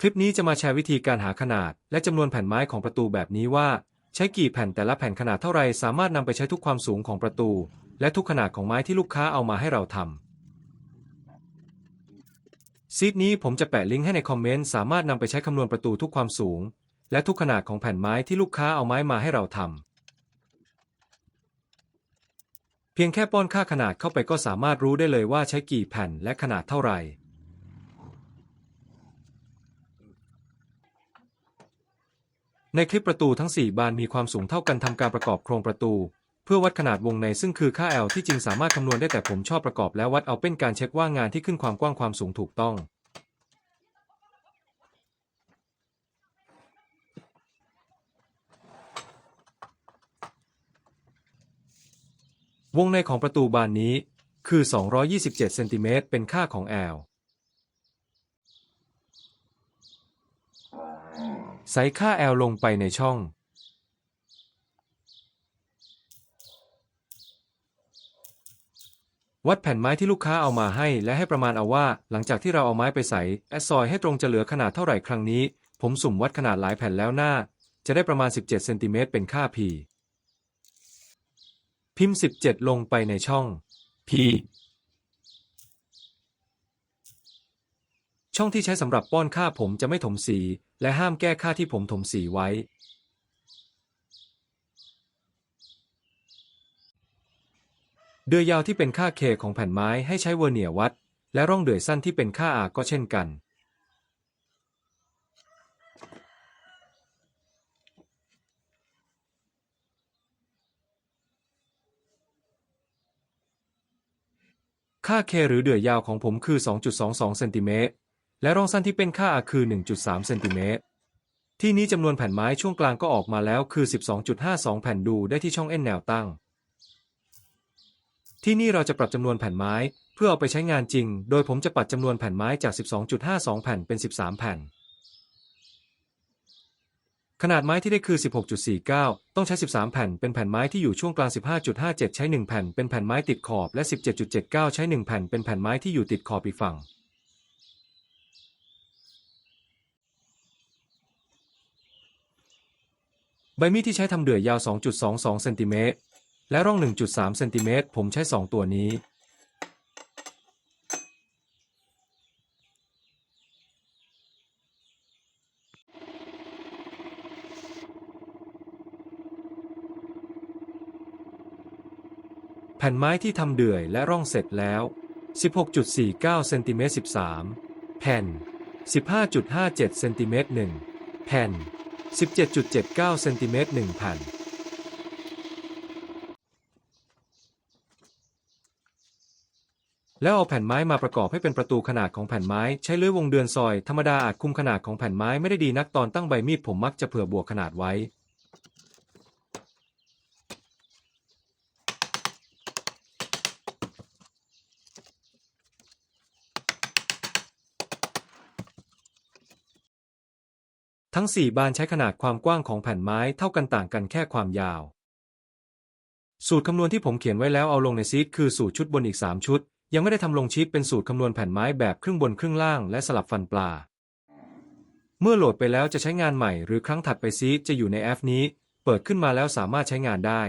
คลิปนี้จะมาแชร์วิธีการหาขนาด และจำนวนแผ่นไม้ของประตูแบบนี้ว่า ใช้กี่แผ่นแต่ละแผ่นขนาดเท่าไรสามารถนำไปใช้ทุกความสูงของประตู และทุกขนาดของไม้ที่ลูกค้าเอามาให้เราทำซีดนี้ผมจะแปะลิงก์ให้ในคอมเมนต์สามารถนำไปใช้คำนวณประตูทุกความสูง และทุกขนาดของแผ่นไม้ที่ลูกค้าเอาไม้มาให้เราทำเพียงแค่ป้อนค่าขนาดเข้าไปก็สามารถรู้ได้เลยว่าใช้กี่แผ่นและขนาดเท่าไหร่ ในคลิปประตูทั้ง 4 บานมีความสูงเท่ากันทำการประกอบโครงประตู เพื่อวัดขนาดวงในซึ่งคือค่า L ที่จริงสามารถคำนวณได้แต่ผมชอบประกอบแล้ววัดเอาเป็นการเช็คว่างานที่ขึ้นความกว้างความสูงถูกต้องวงในของประตูบานนี้คือ 227 เซนติเมตรเป็นค่าของ L ใส่ค่า L ลงไปในช่อง วัดแผ่นไม้ที่ลูกค้าเอามาให้ และให้ประมาณเอาว่า หลังจากที่เราเอาไม้ไปใส่แอดซอยให้ตรงจะเหลือขนาดเท่าไหร่ครั้งนี้ ผมสุ่มวัดขนาดหลายแผ่นแล้วหน้า จะได้ประมาณ 17เซนติเมตรเป็นค่า P พิมพ์ 17 ลงไปในช่อง P ช่องที่ใช้สำหรับป้อนค่าผมจะไม่ถมสี และห้ามแก้ค่าที่ผมถมสีไว้ เดือยยาวที่เป็นค่า K ของแผ่นไม้ให้ใช้เวอร์เนียวัด และร่องเดือยสั้นที่เป็นค่า R ก็เช่นกัน ค่า K หรือเดือยยาวของผมคือ 2.22 เซนติเมตร และรองสั้นที่เป็นค่าคือ 1.3 เซนติเมตร ที่นี้จำนวนแผ่นไม้ช่วงกลางก็ออกมาแล้วคือ 12.52 แผ่นดูได้ที่ช่อง N แนวตั้ง ที่นี่เราจะปรับจำนวนแผ่นไม้เพื่อเอาไปใช้งานจริง โดยผมจะปัดจำนวนแผ่นไม้จาก 12.52 แผ่นเป็น 13 แผ่น ขนาดไม้ที่ได้คือ 16.49 ต้องใช้ 13 แผ่น เป็นแผ่นไม้ที่อยู่ช่วงกลาง 15.57 ใช้ 1 แผ่น เป็นแผ่นไม้ติดขอบ และ 17.79 ใช้ 1 แผ่น เป็นแผ่นไม้ที่อยู่ติดขอบอีกฝั่ง ใบมีดที่ใช้ทำเดือยยาว 2.22 เซนติเมตร และร่อง 1.3 เซนติเมตร ผมใช้ 2 ตัวนี้ แผ่นไม้ที่ทำเดือยและร่องเสร็จแล้ว 16.49 เซนติเมตร 13 แผ่น 15.57 เซนติเมตร 1 แผ่น 17.79เซนติเมตร1แผ่นแล้วเอาแผ่นไม้มาประกอบให้เป็นประตูขนาดของแผ่นไม้ใช้เลื่อยวงเดือนซอย ธรรมดาอาจคุมขนาดของแผ่นไม้ไม่ได้ดีนักตอนตั้งใบมีดผมมักจะเผื่อบวกขนาดไว้ ทั้ง4บานใช้ขนาดความกว้างของแผ่นไม้เท่ากันต่างกันแค่ความยาว สูตรคำนวณที่ผมเขียนไว้แล้วเอาลงในซีทคือสูตรชุดบนอีก 3 ชุด ยังไม่ได้ทำลงชีตเป็นสูตรคำนวณแผ่นไม้แบบครึ่งบนครึ่งล่างและสลับฟันปลา เมื่อโหลดไปแล้วจะใช้งานใหม่ หรือครั้งถัดไปซีทจะอยู่ในแอปนี้ เปิดขึ้นมาแล้วสามารถใช้งานได้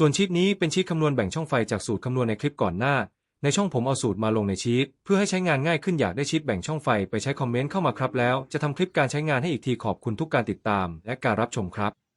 ส่วนชีตนี้เป็นชีตคำนวณแบ่งช่องไฟจากสูตรคำนวณในคลิปก่อนหน้า ในช่องผมเอาสูตรมาลงในชีตเพื่อให้ใช้งานง่ายขึ้นอยากได้ชีตแบ่งช่องไฟไปใช้คอมเมนต์เข้ามาครับแล้ว จะทำคลิปการใช้งานให้อีกทีขอบคุณทุกการติดตาม และการรับชมครับ